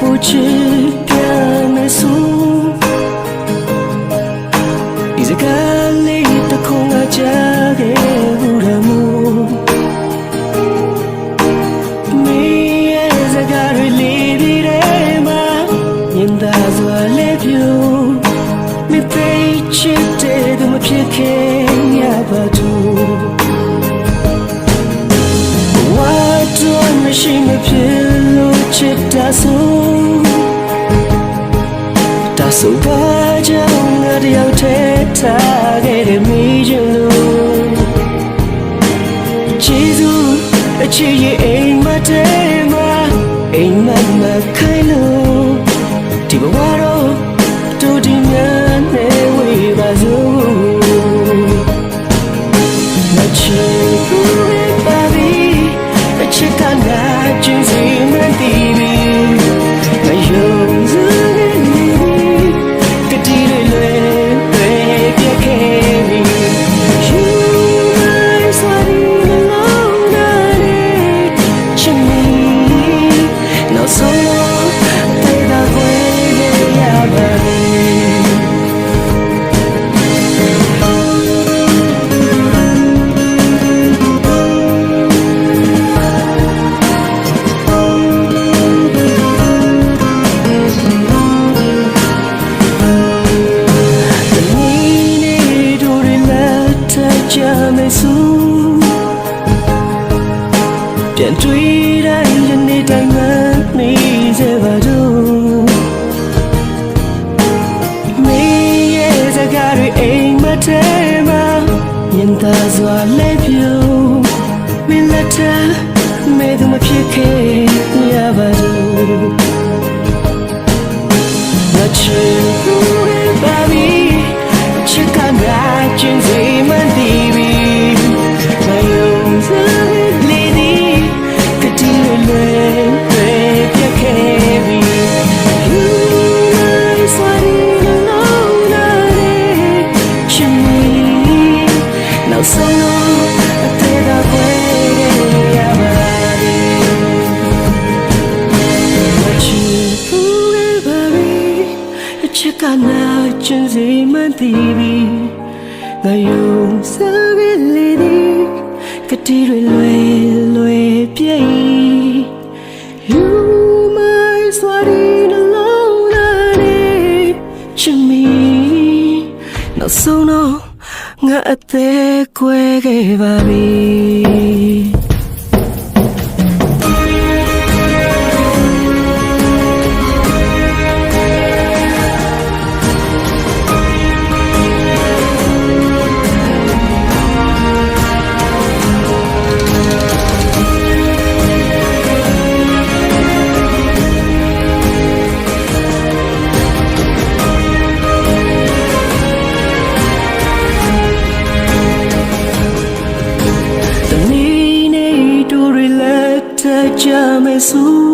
不知变美苏，一直看你的空啊，嫁给乌拉姆，你也在卡瑞里比雷玛，念大作雷比乌，你被拒绝的么撇开。 ထားခဲ့တယ်မိချင်လို့ကျေးဇူးအချစ်ရဲ့အိမ်မတဲမှာအိမ်မမခိုင်းလို့ဒီဘဝတော့တူဒီများနဲ့ဝေးပါစို့မချစ်ဘူးပဲပါပြီအချစ်ကနာကျင်စီ ပြန်တွေ့တိုင်းယနေ့တိုင်းငါနေစေပါတော့မေးရဲ့စကားတွေအိမ်မထဲမှာမြင်သာစွာလဲပြုံမင်းလက်ထမဲသူမဖြစ်ခဲ့ရပါတော့ငါချင်ဘူးပဲပါပြီချစ်ကငါချင်းစီ က်ကနာကျင်စီမတည်ပြီငါယုံစားကလေးဒီကတိတွေလွယ်လွယ်ပြည့် You my sweating alone that it me နောက်ဆုံးတော့ငါအသေးကွဲခဲ့ပါပြီ jamais